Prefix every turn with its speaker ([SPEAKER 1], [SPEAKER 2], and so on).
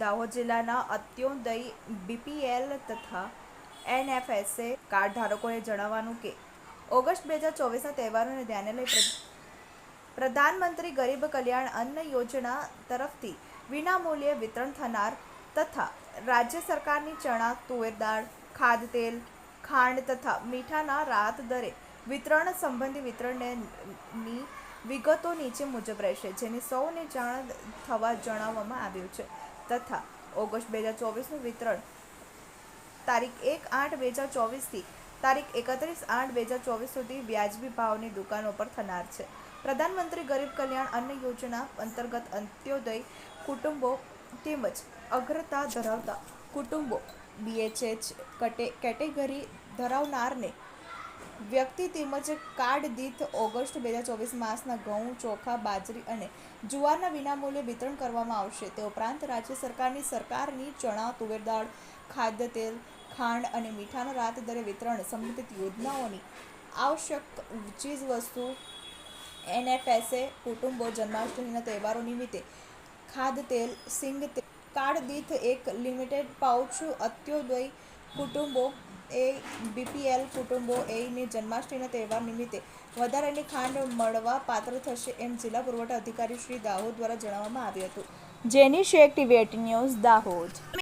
[SPEAKER 1] દાહોદ જિલ્લાના અત્યોદય બીપીએલ તથા NFSA card ધારકોને જણાવવાનું કે ઓગસ્ટ બે હજાર ચોવીસના તહેવારોને ધ્યાને લઈ પ્રધાનમંત્રી ગરીબ કલ્યાણ અન્ન યોજના તરફથી વિનામૂલ્યે વિતરણ થનાર તથા રાજ્ય સરકારની ચણા, તુવેર દાળ ખાદ તેલ ખાંડ તથા મીઠાના રાહત દરે વિતરણ સંબંધી વિતરણની વિગતો નીચે મુજબ રહેશે, જેની સૌને જાણ થવા જણાવવામાં આવ્યું છે. તથા ઓગસ્ટ બે હજાર ચોવીસનું વિતરણ. તારીખ એક આઠ બે હજાર ચોવીસથી તારીખ એકત્રીસ આઠ બે હજાર ચોવીસ સુધી વ્યાજબી ભાવની દુકાનો પર થનાર છે. પ્રધાનમંત્રી ગરીબ કલ્યાણ અન્ન યોજના અંતર્ગત અંત્યોદય કુટુંબો તેમજ અગ્રતા ધરાવતા કુટુંબો બીએચએચ કેટેગરી ધરાવનારને વ્યક્તિ તેમજ કાર્ડ દીઠ ઓગસ્ટ બે હજાર ચોવીસ માસના ઘઉં, ચોખા, બાજરી અને જુવારના વિનામૂલ્યે વિતરણ કરવામાં આવશે. તે ઉપરાંત રાજ્ય સરકારની સરકારની ચણા, તુવેર દાળ, ખાદ્ય તેલ, ખાંડ અને મીઠાના રાત દરે વિતરણ સંબંધિત યોજનાઓની આવશ્યક ચીજ વસ્તુ એનએફએસએ, કુટુંબો, જન્માષ્ટમીના તહેવારો નિમિત્તે ખાદ તેલ, સિંગ કાર્ડ દીઠ એક લિમિટેડ પાઉચ, અત્યોદય કુટુંબો એ બીપીએલ કુટુંબો એની જન્માષ્ટમીના તહેવાર નિમિત્તે વધારાની ખાંડ મળવા પાત્ર થશે એમ જિલ્લા પુરવઠા અધિકારી શ્રી દાહોદ દ્વારા જણાવવામાં આવ્યું હતું. જેની શેખ ટીવી ન્યૂઝ દાહોદ.